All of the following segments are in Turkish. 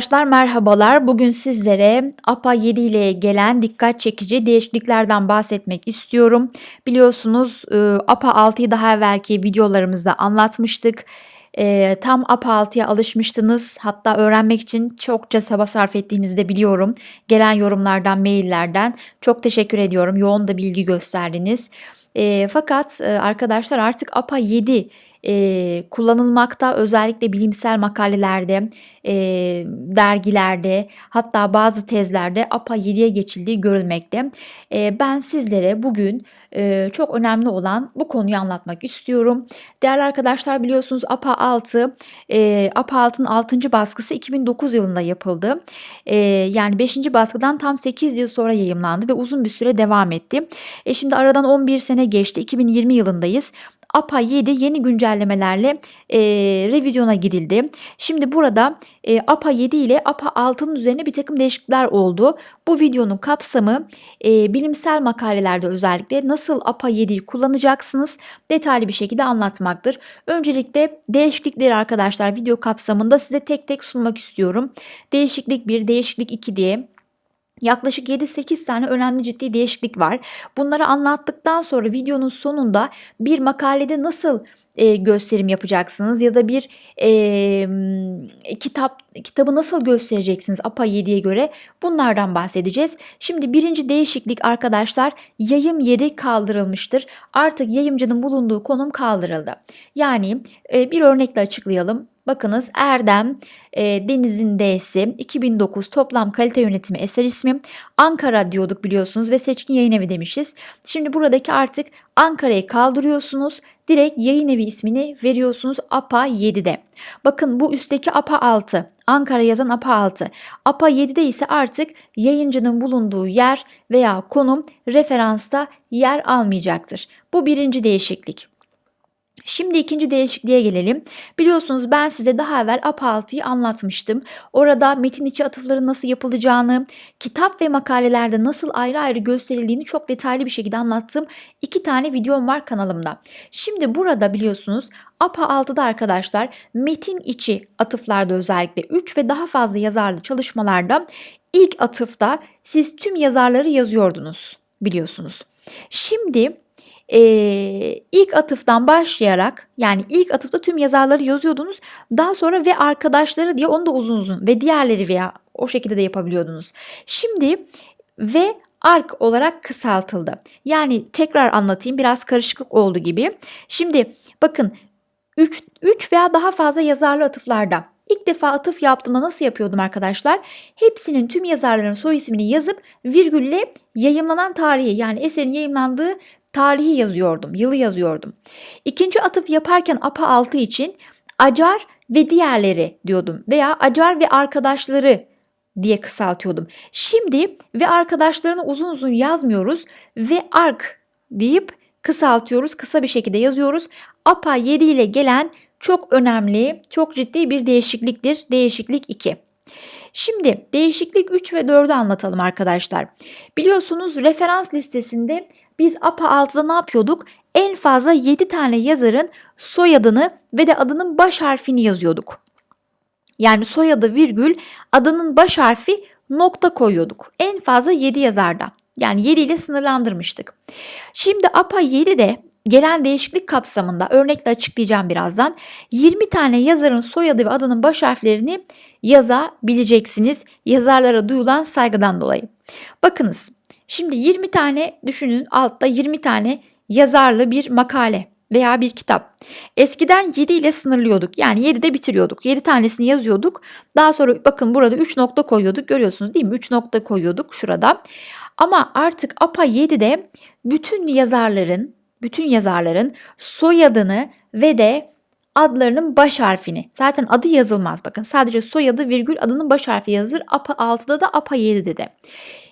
Arkadaşlar merhabalar. Bugün sizlere APA 7 ile gelen dikkat çekici değişikliklerden bahsetmek istiyorum. Biliyorsunuz e, APA 6'yı daha evvelki videolarımızda anlatmıştık. E, tam APA 6'ya alışmıştınız. Hatta öğrenmek için çokça çaba sarf ettiğinizi de biliyorum. Gelen yorumlardan, maillerden çok teşekkür ediyorum. Yoğun da bilgi gösterdiniz. E, fakat arkadaşlar artık APA 7 e, kullanılmakta özellikle bilimsel makalelerde, e, dergilerde hatta bazı tezlerde APA 7'ye geçildiği görülmekte. E, ben sizlere bugün e, çok önemli olan bu konuyu anlatmak istiyorum. Değerli arkadaşlar biliyorsunuz APA 6, e, APA 6'nın 6. baskısı 2009 yılında yapıldı. E, yani 5. baskıdan tam 8 yıl sonra yayımlandı ve uzun bir süre devam etti. E, şimdi aradan 11 sene geçti. 2020 yılındayız. APA 7 yeni güncellemelerle e, revizyona gidildi. Şimdi burada e, APA 7 ile APA 6'nın üzerine bir takım değişiklikler oldu. Bu videonun kapsamı e, bilimsel makalelerde özellikle nasıl APA 7'yi kullanacaksınız detaylı bir şekilde anlatmaktır. Öncelikle değişiklikleri arkadaşlar video kapsamında size tek tek sunmak istiyorum. Değişiklik 1, değişiklik 2 diye Yaklaşık 7-8 tane önemli ciddi değişiklik var. Bunları anlattıktan sonra videonun sonunda bir makalede nasıl e, gösterim yapacaksınız ya da bir e, kitap kitabı nasıl göstereceksiniz APA 7'ye göre bunlardan bahsedeceğiz. Şimdi birinci değişiklik arkadaşlar yayım yeri kaldırılmıştır. Artık yayımcının bulunduğu konum kaldırıldı. Yani e, bir örnekle açıklayalım. Bakınız Erdem e, Deniz'in D'si 2009 toplam kalite yönetimi eser ismi Ankara diyorduk biliyorsunuz ve seçkin yayın evi demişiz. Şimdi buradaki artık Ankara'yı kaldırıyorsunuz. Direkt yayın evi ismini veriyorsunuz APA 7'de. Bakın bu üstteki APA 6. Ankara yazan APA 6. APA 7'de ise artık yayıncının bulunduğu yer veya konum referansta yer almayacaktır. Bu birinci değişiklik. Şimdi ikinci değişikliğe gelelim. Biliyorsunuz ben size daha evvel APA 6'yı anlatmıştım. Orada metin içi atıfların nasıl yapılacağını, kitap ve makalelerde nasıl ayrı ayrı gösterildiğini çok detaylı bir şekilde anlattığım iki tane videom var kanalımda. Şimdi burada biliyorsunuz APA 6'da arkadaşlar metin içi atıflarda özellikle 3 ve daha fazla yazarlı çalışmalarda ilk atıfta siz tüm yazarları yazıyordunuz biliyorsunuz. Şimdi e, ilk atıftan başlayarak yani ilk atıfta tüm yazarları yazıyordunuz. Daha sonra ve arkadaşları diye onu da uzun uzun ve diğerleri veya o şekilde de yapabiliyordunuz. Şimdi ve ark olarak kısaltıldı. Yani tekrar anlatayım biraz karışıklık oldu gibi. Şimdi bakın 3, 3 veya daha fazla yazarlı atıflarda İlk defa atıf yaptığımda nasıl yapıyordum arkadaşlar? Hepsinin tüm yazarların soy ismini yazıp virgülle yayımlanan tarihi yani eserin yayımlandığı tarihi yazıyordum, yılı yazıyordum. İkinci atıf yaparken APA 6 için Acar ve diğerleri diyordum veya Acar ve arkadaşları diye kısaltıyordum. Şimdi ve arkadaşlarını uzun uzun yazmıyoruz ve ark deyip kısaltıyoruz. Kısa bir şekilde yazıyoruz. APA 7 ile gelen çok önemli, çok ciddi bir değişikliktir. Değişiklik 2. Şimdi değişiklik 3 ve 4'ü anlatalım arkadaşlar. Biliyorsunuz referans listesinde biz APA 6'da ne yapıyorduk? En fazla 7 tane yazarın soyadını ve de adının baş harfini yazıyorduk. Yani soyadı virgül adının baş harfi nokta koyuyorduk. En fazla 7 yazarda. Yani 7 ile sınırlandırmıştık. Şimdi APA 7'de gelen değişiklik kapsamında örnekle açıklayacağım birazdan. 20 tane yazarın soyadı ve adının baş harflerini yazabileceksiniz. Yazarlara duyulan saygıdan dolayı. Bakınız Şimdi 20 tane düşünün altta 20 tane yazarlı bir makale veya bir kitap. Eskiden 7 ile sınırlıyorduk. Yani 7'de bitiriyorduk. 7 tanesini yazıyorduk. Daha sonra bakın burada 3 nokta koyuyorduk. Görüyorsunuz değil mi? 3 nokta koyuyorduk şurada. Ama artık APA 7'de bütün yazarların bütün yazarların soyadını ve de adlarının baş harfini. Zaten adı yazılmaz bakın. Sadece soyadı virgül adının baş harfi yazılır. APA 6'da da APA 7'de de.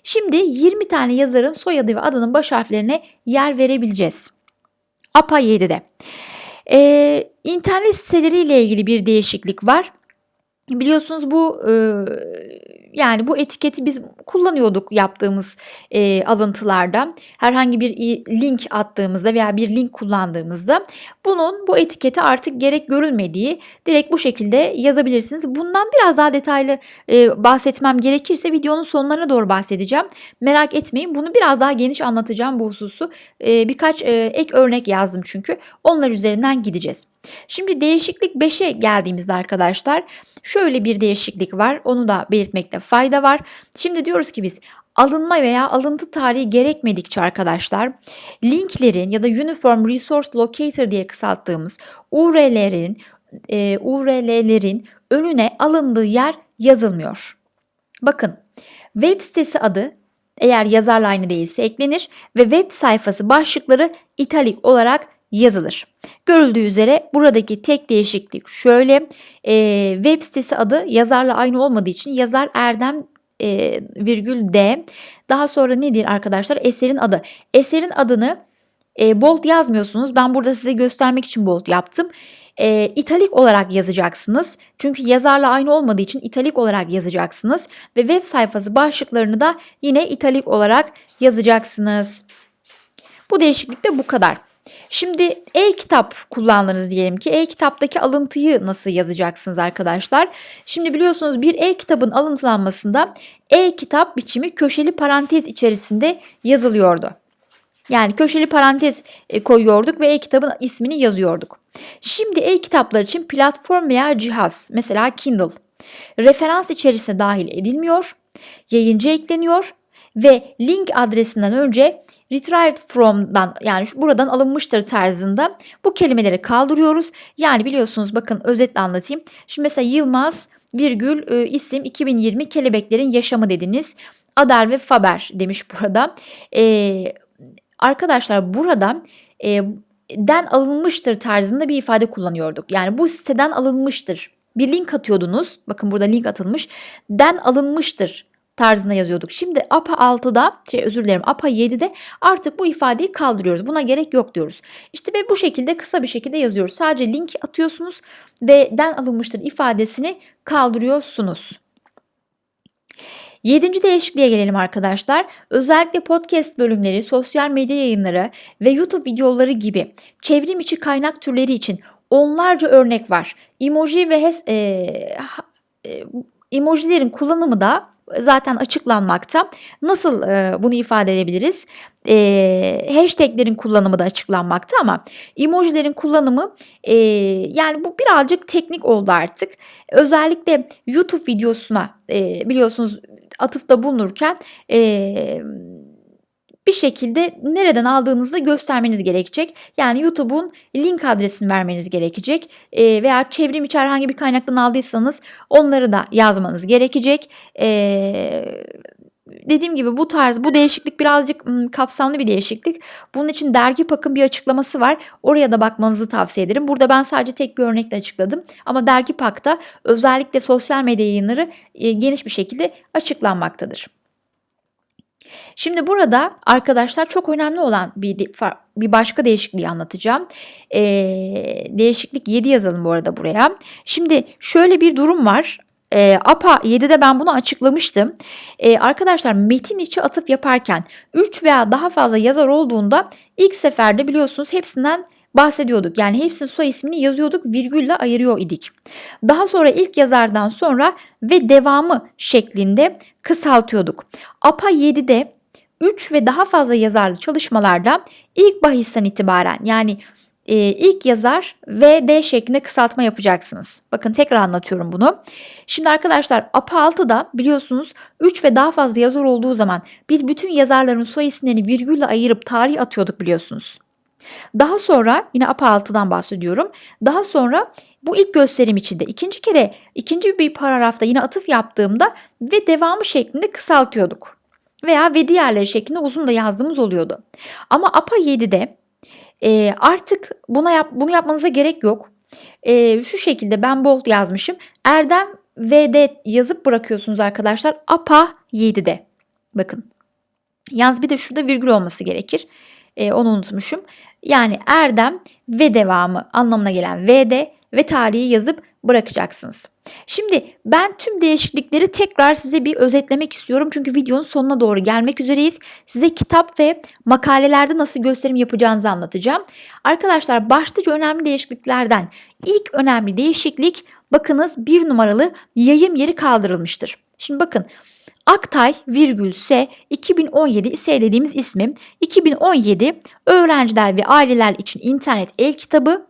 Şimdi 20 tane yazarın soyadı ve adının baş harflerine yer verebileceğiz. APA 7'de. Ee, internet siteleriyle ilgili bir değişiklik var. Biliyorsunuz bu e, yani bu etiketi biz kullanıyorduk yaptığımız e, alıntılarda. Herhangi bir link attığımızda veya bir link kullandığımızda bunun bu etiketi artık gerek görülmediği direkt bu şekilde yazabilirsiniz. Bundan biraz daha detaylı e, bahsetmem gerekirse videonun sonlarına doğru bahsedeceğim. Merak etmeyin bunu biraz daha geniş anlatacağım bu hususu. E, birkaç e, ek örnek yazdım çünkü onlar üzerinden gideceğiz. Şimdi değişiklik 5'e geldiğimizde arkadaşlar şöyle bir değişiklik var. Onu da belirtmekte fayda var. Şimdi diyoruz ki biz alınma veya alıntı tarihi gerekmedikçe arkadaşlar linklerin ya da Uniform Resource Locator diye kısalttığımız URL'lerin e, URL'lerin önüne alındığı yer yazılmıyor. Bakın web sitesi adı eğer yazarla aynı değilse eklenir ve web sayfası başlıkları italik olarak yazılır. Görüldüğü üzere buradaki tek değişiklik şöyle e, web sitesi adı yazarla aynı olmadığı için yazar Erdem e, virgül D daha sonra nedir arkadaşlar eserin adı eserin adını e, bold yazmıyorsunuz ben burada size göstermek için bold yaptım e, italik olarak yazacaksınız. Çünkü yazarla aynı olmadığı için italik olarak yazacaksınız. Ve web sayfası başlıklarını da yine italik olarak yazacaksınız. Bu değişiklik de bu kadar. Şimdi e-kitap kullandınız diyelim ki e-kitaptaki alıntıyı nasıl yazacaksınız arkadaşlar? Şimdi biliyorsunuz bir e-kitabın alıntılanmasında e-kitap biçimi köşeli parantez içerisinde yazılıyordu. Yani köşeli parantez e, koyuyorduk ve e-kitabın ismini yazıyorduk. Şimdi e-kitaplar için platform veya cihaz mesela Kindle referans içerisine dahil edilmiyor, yayıncı ekleniyor ve link adresinden önce retrieved from'dan yani buradan alınmıştır tarzında bu kelimeleri kaldırıyoruz. Yani biliyorsunuz bakın özetle anlatayım. Şimdi mesela Yılmaz virgül e, isim 2020 kelebeklerin yaşamı dediniz. Adar ve Faber demiş burada. E, arkadaşlar burada e, den alınmıştır tarzında bir ifade kullanıyorduk. Yani bu siteden alınmıştır. Bir link atıyordunuz. Bakın burada link atılmış. Den alınmıştır tarzında yazıyorduk. Şimdi APA 6'da şey özür dilerim APA 7'de artık bu ifadeyi kaldırıyoruz. Buna gerek yok diyoruz. İşte ve bu şekilde kısa bir şekilde yazıyoruz. Sadece link atıyorsunuz ve den alınmıştır ifadesini kaldırıyorsunuz. Yedinci değişikliğe gelelim arkadaşlar. Özellikle podcast bölümleri, sosyal medya yayınları ve YouTube videoları gibi çevrim içi kaynak türleri için onlarca örnek var. Emoji ve hes, e, e, emojilerin kullanımı da zaten açıklanmakta. Nasıl e, bunu ifade edebiliriz? E, hashtaglerin kullanımı da açıklanmakta ama emojilerin kullanımı e, yani bu birazcık teknik oldu artık. Özellikle YouTube videosuna e, biliyorsunuz atıfta bulunurken e, bir şekilde nereden aldığınızı göstermeniz gerekecek. Yani YouTube'un link adresini vermeniz gerekecek e, veya çevrim içi herhangi bir kaynaktan aldıysanız onları da yazmanız gerekecek. E, dediğim gibi bu tarz bu değişiklik birazcık ım, kapsamlı bir değişiklik. Bunun için dergi pakın bir açıklaması var. Oraya da bakmanızı tavsiye ederim. Burada ben sadece tek bir örnekle açıkladım. Ama dergi pakta özellikle sosyal medya yayınları e, geniş bir şekilde açıklanmaktadır. Şimdi burada arkadaşlar çok önemli olan bir bir başka değişikliği anlatacağım. Ee, değişiklik 7 yazalım bu arada buraya. Şimdi şöyle bir durum var. E, APA 7'de ben bunu açıklamıştım. E, arkadaşlar metin içi atıf yaparken 3 veya daha fazla yazar olduğunda ilk seferde biliyorsunuz hepsinden bahsediyorduk. Yani hepsinin soy ismini yazıyorduk, virgülle ayırıyor idik. Daha sonra ilk yazardan sonra ve devamı şeklinde kısaltıyorduk. APA 7'de 3 ve daha fazla yazarlı çalışmalarda ilk bahisten itibaren yani e, ilk yazar ve D şeklinde kısaltma yapacaksınız. Bakın tekrar anlatıyorum bunu. Şimdi arkadaşlar APA 6'da biliyorsunuz 3 ve daha fazla yazar olduğu zaman biz bütün yazarların soy isimlerini virgülle ayırıp tarih atıyorduk biliyorsunuz. Daha sonra yine APA 6'dan bahsediyorum. Daha sonra bu ilk gösterim içinde ikinci kere ikinci bir paragrafta yine atıf yaptığımda ve devamı şeklinde kısaltıyorduk. Veya ve diğerleri şeklinde uzun da yazdığımız oluyordu. Ama APA 7'de e, artık buna yap, bunu yapmanıza gerek yok. E, şu şekilde ben bold yazmışım. Erdem VD yazıp bırakıyorsunuz arkadaşlar. APA 7'de. Bakın. Yalnız bir de şurada virgül olması gerekir. E, onu unutmuşum. Yani Erdem ve devamı anlamına gelen V'de ve tarihi yazıp bırakacaksınız. Şimdi ben tüm değişiklikleri tekrar size bir özetlemek istiyorum. Çünkü videonun sonuna doğru gelmek üzereyiz. Size kitap ve makalelerde nasıl gösterim yapacağınızı anlatacağım. Arkadaşlar başlıca önemli değişikliklerden ilk önemli değişiklik bakınız bir numaralı yayım yeri kaldırılmıştır. Şimdi bakın Aktay virgül S 2017 S dediğimiz ismi 2017 öğrenciler ve aileler için internet el kitabı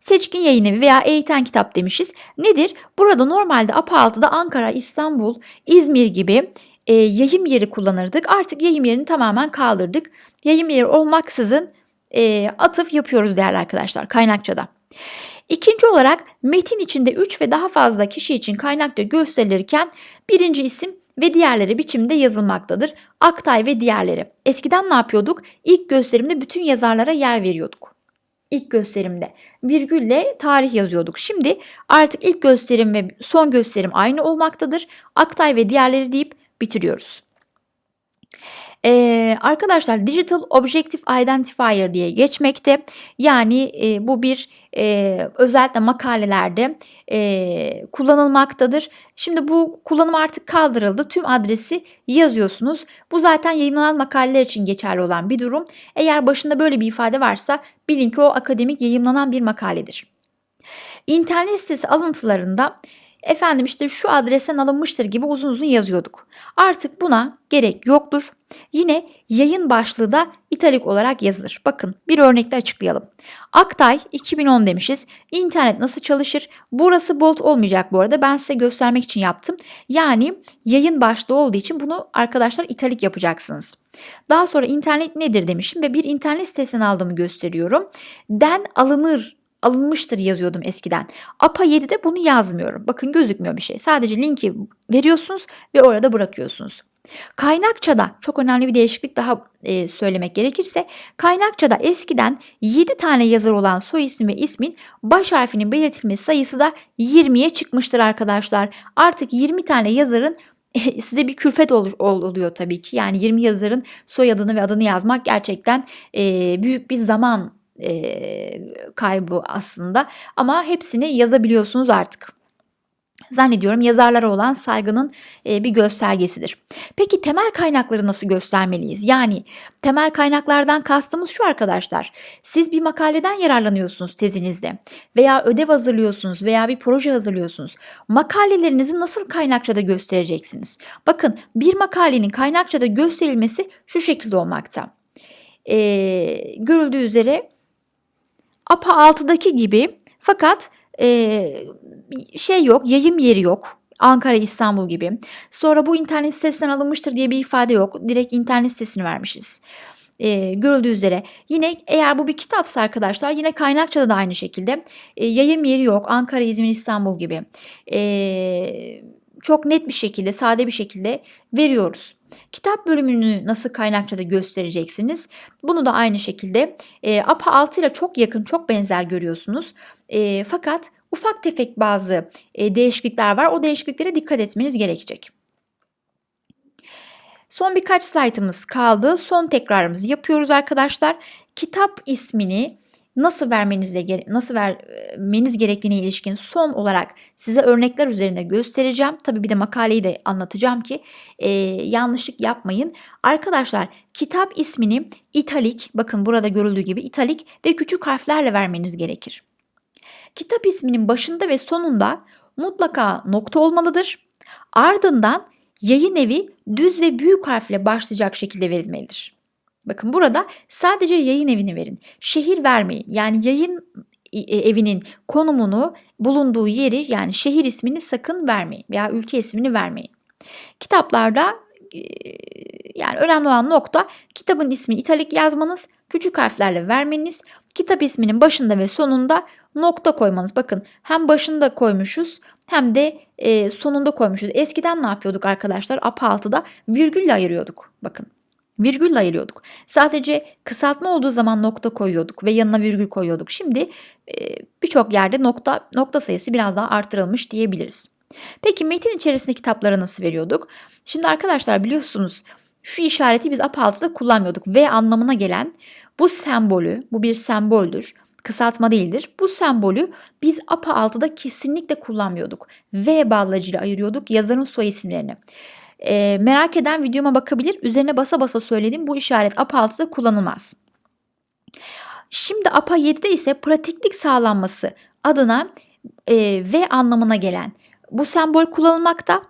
Seçkin yayın evi veya eğiten kitap demişiz. Nedir? Burada normalde APA 6'da Ankara, İstanbul, İzmir gibi e, yayım yeri kullanırdık. Artık yayım yerini tamamen kaldırdık. Yayım yeri olmaksızın e, atıf yapıyoruz değerli arkadaşlar kaynakçada. İkinci olarak metin içinde 3 ve daha fazla kişi için kaynakça gösterilirken birinci isim ve diğerleri biçimde yazılmaktadır. Aktay ve diğerleri. Eskiden ne yapıyorduk? İlk gösterimde bütün yazarlara yer veriyorduk. İlk gösterimde virgülle tarih yazıyorduk. Şimdi artık ilk gösterim ve son gösterim aynı olmaktadır. Aktay ve diğerleri deyip bitiriyoruz. Ee, arkadaşlar Digital Objective Identifier diye geçmekte. Yani e, bu bir e, özellikle makalelerde e, kullanılmaktadır. Şimdi bu kullanım artık kaldırıldı. Tüm adresi yazıyorsunuz. Bu zaten yayınlanan makaleler için geçerli olan bir durum. Eğer başında böyle bir ifade varsa bilin ki o akademik yayınlanan bir makaledir. İnternet sitesi alıntılarında efendim işte şu adresten alınmıştır gibi uzun uzun yazıyorduk. Artık buna gerek yoktur. Yine yayın başlığı da italik olarak yazılır. Bakın bir örnekle açıklayalım. Aktay 2010 demişiz. İnternet nasıl çalışır? Burası bolt olmayacak bu arada. Ben size göstermek için yaptım. Yani yayın başlığı olduğu için bunu arkadaşlar italik yapacaksınız. Daha sonra internet nedir demişim ve bir internet sitesinden aldığımı gösteriyorum. Den alınır alınmıştır yazıyordum eskiden. APA 7'de bunu yazmıyorum. Bakın gözükmüyor bir şey. Sadece linki veriyorsunuz ve orada bırakıyorsunuz. Kaynakçada çok önemli bir değişiklik daha e, söylemek gerekirse kaynakçada eskiden 7 tane yazar olan soy isim ve ismin baş harfinin belirtilmesi sayısı da 20'ye çıkmıştır arkadaşlar. Artık 20 tane yazarın e, size bir külfet ol, oluyor tabii ki. Yani 20 yazarın soyadını ve adını yazmak gerçekten e, büyük bir zaman e, kaybı aslında ama hepsini yazabiliyorsunuz artık. Zannediyorum yazarlara olan saygının bir göstergesidir. Peki temel kaynakları nasıl göstermeliyiz? Yani temel kaynaklardan kastımız şu arkadaşlar. Siz bir makaleden yararlanıyorsunuz tezinizde veya ödev hazırlıyorsunuz veya bir proje hazırlıyorsunuz. Makalelerinizi nasıl kaynakçada göstereceksiniz? Bakın bir makalenin kaynakçada gösterilmesi şu şekilde olmakta. E, görüldüğü üzere APA 6'daki gibi fakat e, şey yok, yayım yeri yok. Ankara, İstanbul gibi. Sonra bu internet sitesinden alınmıştır diye bir ifade yok. Direkt internet sitesini vermişiz. E, görüldüğü üzere yine eğer bu bir kitapsa arkadaşlar yine kaynakçada da aynı şekilde e, yayım yeri yok Ankara, İzmir, İstanbul gibi e, çok net bir şekilde sade bir şekilde veriyoruz. Kitap bölümünü nasıl kaynakçada göstereceksiniz? Bunu da aynı şekilde e, APA 6 ile çok yakın, çok benzer görüyorsunuz. E, fakat ufak tefek bazı e, değişiklikler var. O değişikliklere dikkat etmeniz gerekecek. Son birkaç slaytımız kaldı. Son tekrarımızı yapıyoruz arkadaşlar. Kitap ismini nasıl vermenizle nasıl vermeniz gerektiğine ilişkin son olarak size örnekler üzerinde göstereceğim. Tabii bir de makaleyi de anlatacağım ki e, yanlışlık yapmayın. Arkadaşlar kitap ismini italik bakın burada görüldüğü gibi italik ve küçük harflerle vermeniz gerekir. Kitap isminin başında ve sonunda mutlaka nokta olmalıdır. Ardından yayın evi düz ve büyük harfle başlayacak şekilde verilmelidir. Bakın burada sadece yayın evini verin. Şehir vermeyin. Yani yayın e, evinin konumunu, bulunduğu yeri yani şehir ismini sakın vermeyin veya ülke ismini vermeyin. Kitaplarda e, yani önemli olan nokta kitabın ismini italik yazmanız, küçük harflerle vermeniz, kitap isminin başında ve sonunda nokta koymanız. Bakın hem başında koymuşuz hem de e, sonunda koymuşuz. Eskiden ne yapıyorduk arkadaşlar? APA 6'da virgülle ayırıyorduk. Bakın virgülle ayırıyorduk. Sadece kısaltma olduğu zaman nokta koyuyorduk ve yanına virgül koyuyorduk. Şimdi e, birçok yerde nokta nokta sayısı biraz daha artırılmış diyebiliriz. Peki metin içerisinde kitapları nasıl veriyorduk? Şimdi arkadaşlar biliyorsunuz şu işareti biz APA 6'da kullanmıyorduk. V anlamına gelen bu sembolü, bu bir semboldür. Kısaltma değildir. Bu sembolü biz APA 6'da kesinlikle kullanmıyorduk. V bağlacıyla ayırıyorduk yazarın soy isimlerini. Ee, merak eden videoma bakabilir. Üzerine basa basa söyledim. Bu işaret APA 6'da kullanılmaz. Şimdi APA 7'de ise pratiklik sağlanması adına e, V anlamına gelen bu sembol kullanılmakta.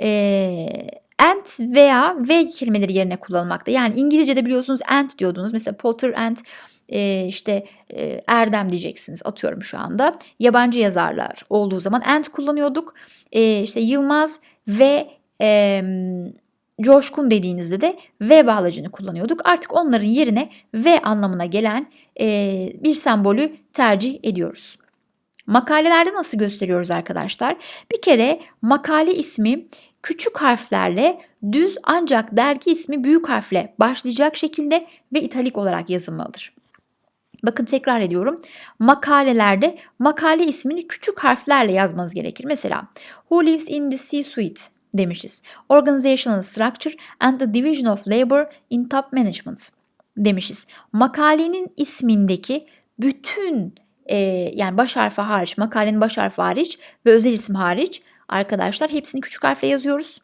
E, and veya V kelimeleri yerine kullanılmakta. Yani İngilizce'de biliyorsunuz and diyordunuz. Mesela Potter and e, işte e, Erdem diyeceksiniz atıyorum şu anda. Yabancı yazarlar olduğu zaman and kullanıyorduk. E, işte Yılmaz ve e, Coşkun dediğinizde de V bağlacını kullanıyorduk. Artık onların yerine V anlamına gelen e, bir sembolü tercih ediyoruz. Makalelerde nasıl gösteriyoruz arkadaşlar? Bir kere makale ismi küçük harflerle düz ancak dergi ismi büyük harfle başlayacak şekilde ve italik olarak yazılmalıdır. Bakın tekrar ediyorum. Makalelerde makale ismini küçük harflerle yazmanız gerekir. Mesela Who lives in the C-suite demişiz. Organizational structure and the division of labor in top management demişiz. Makalenin ismindeki bütün e, yani baş harfi hariç, makalenin baş harfi hariç ve özel isim hariç arkadaşlar hepsini küçük harfle yazıyoruz.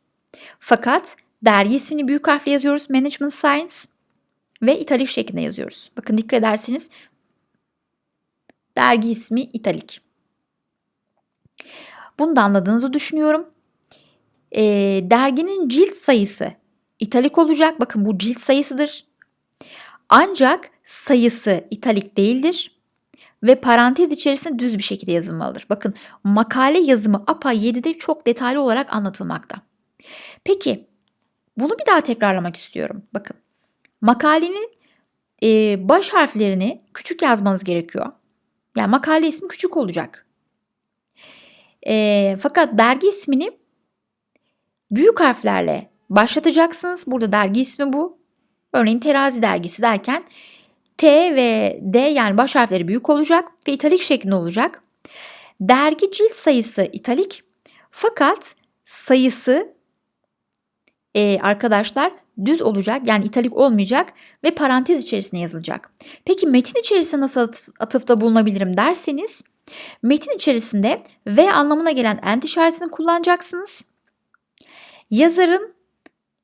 Fakat dergi ismini büyük harfle yazıyoruz. Management Science ve italik şeklinde yazıyoruz. Bakın dikkat ederseniz dergi ismi italik. Bunu da anladığınızı düşünüyorum. E, derginin cilt sayısı italik olacak. Bakın bu cilt sayısıdır. Ancak sayısı italik değildir ve parantez içerisinde düz bir şekilde yazılmalıdır. Bakın makale yazımı APA 7'de çok detaylı olarak anlatılmakta. Peki bunu bir daha tekrarlamak istiyorum. Bakın makalenin e, baş harflerini küçük yazmanız gerekiyor. Yani makale ismi küçük olacak. E, fakat dergi ismini büyük harflerle başlatacaksınız. Burada dergi ismi bu. Örneğin terazi dergisi derken T ve D yani baş harfleri büyük olacak ve italik şeklinde olacak. Dergi cilt sayısı italik fakat sayısı e, arkadaşlar düz olacak yani italik olmayacak ve parantez içerisine yazılacak. Peki metin içerisinde nasıl atıfta bulunabilirim derseniz metin içerisinde V anlamına gelen ent işaretini kullanacaksınız. Yazarın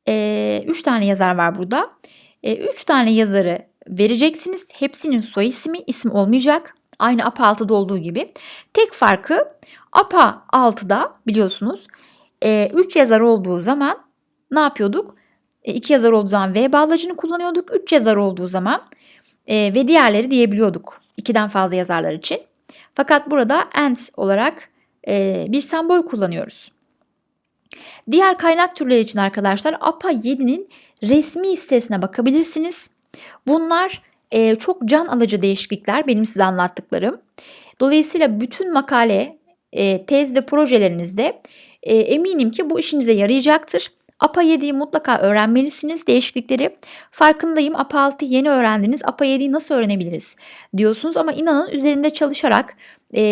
3 e, tane yazar var burada. 3 e, tane yazarı vereceksiniz. Hepsinin soy ismi isim olmayacak. Aynı APA 6'da olduğu gibi. Tek farkı APA 6'da biliyorsunuz 3 e, yazar olduğu zaman ne yapıyorduk? 2 e, yazar olduğu zaman V bağlacını kullanıyorduk. 3 yazar olduğu zaman e, ve diğerleri diyebiliyorduk. 2'den fazla yazarlar için. Fakat burada and olarak e, bir sembol kullanıyoruz. Diğer kaynak türleri için arkadaşlar APA 7'nin resmi sitesine bakabilirsiniz. Bunlar e, çok can alıcı değişiklikler benim size anlattıklarım. Dolayısıyla bütün makale, e, tez ve projelerinizde e, eminim ki bu işinize yarayacaktır. APA 7'yi mutlaka öğrenmelisiniz değişiklikleri. Farkındayım APA 6'yı yeni öğrendiniz. APA 7'yi nasıl öğrenebiliriz diyorsunuz ama inanın üzerinde çalışarak e,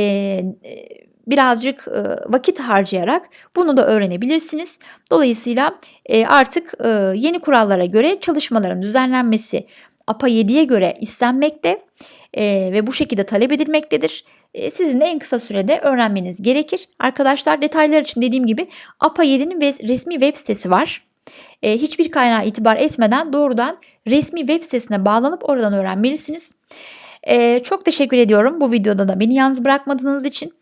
birazcık e, vakit harcayarak bunu da öğrenebilirsiniz. Dolayısıyla e, artık e, yeni kurallara göre çalışmaların düzenlenmesi APA 7'ye göre istenmekte e, ve bu şekilde talep edilmektedir. E, sizin de en kısa sürede öğrenmeniz gerekir. Arkadaşlar detaylar için dediğim gibi APA 7'nin resmi web sitesi var. E, hiçbir kaynağa itibar etmeden doğrudan resmi web sitesine bağlanıp oradan öğrenmelisiniz. E, çok teşekkür ediyorum bu videoda da beni yalnız bırakmadığınız için.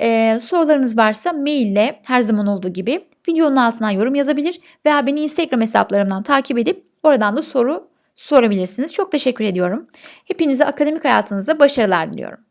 E, sorularınız varsa maille her zaman olduğu gibi videonun altına yorum yazabilir veya beni Instagram hesaplarımdan takip edip oradan da soru sorabilirsiniz. Çok teşekkür ediyorum. Hepinize akademik hayatınızda başarılar diliyorum.